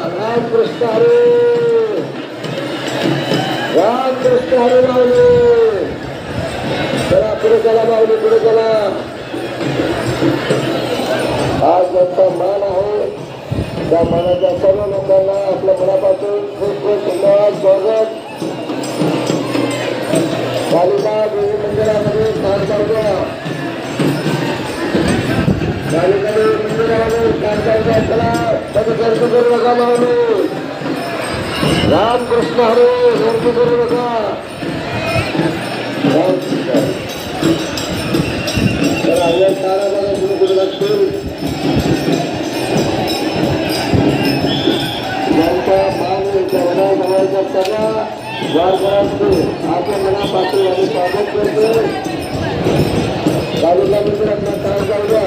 रामकृष्ण हरे रामकृष्ण हरे बावले चला पुढे चला बावले पुढे चला आज त्यांचा मान आहे त्या मनाच्या सर्व लोकांना आपल्या मनापासून खूप खूप धन्यवाद स्वागत. पालिका देवी मंदिरामध्ये स्थान पावल्या पालिका देवी मंदिरामध्ये स्थान पावल्या चला त्याचं खर्च करू नका माऊली रामकृष्ण हरे खर्च करू नका आपल्या मनापासून आम्ही स्वागत करतो कालिका मंदिरातला तार जाऊया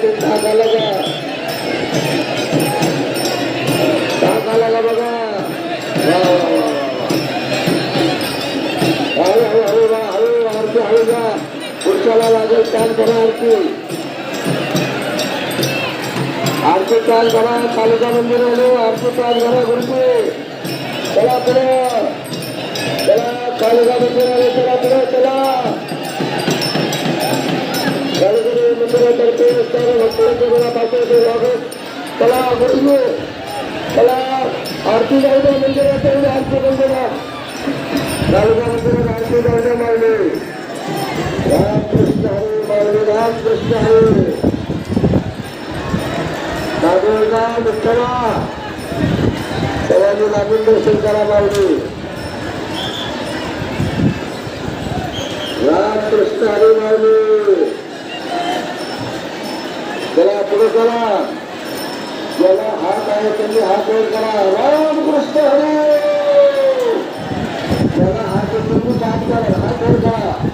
कालिका देवी ताक आला का ताक आला का बघा. वा वा वा वा वा. हळू हळू हळू वा हळू आरती हळू जा. पुढच्याला लागेल ताण करा आरती. आरती ताल करा तालुका मंदिर आलो आरती ताल करा गुरुजी. चला पुढे. चला तालुका मंदिर आले चला चला मंदिरातर्फे सर्व भक्तांच्या मनापासून ते लागत त्याला गुरुजी त्याला आरती जाऊ मंदिरात जाऊ आरती बंद करा मंदिरात आरती जाऊ द्या रामकृष्ण हरे मागणी रामकृष्ण हरे नागोलगाव विठ्ठला सगळ्यांनी लागून दर्शन करा माऊली रामकृष्ण हरे माऊली चला पुढे चला ज्याला हात आहे त्यांनी हात वर करा रामकृष्ण हरी ज्याला हात आहे त्यांनी हात करा हात वर करा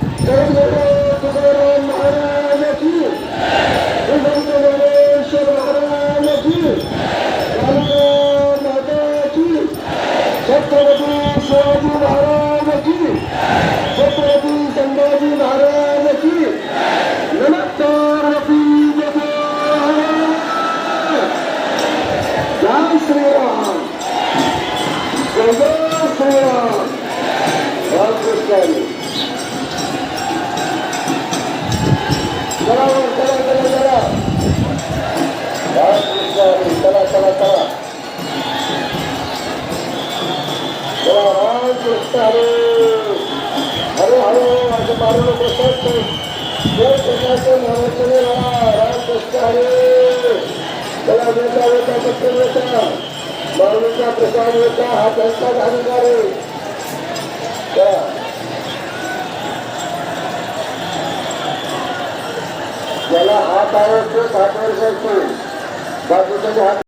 हरे हरे हरे असं मारू नको जय कृष्णाचे महाराष्ट्राने रामकृष्ण हरी चला वेता वेता पटकन वेता माऊलीचा प्रसाद वेता हा त्यांचाच अधिकार आहे. हात आहे तो सात हात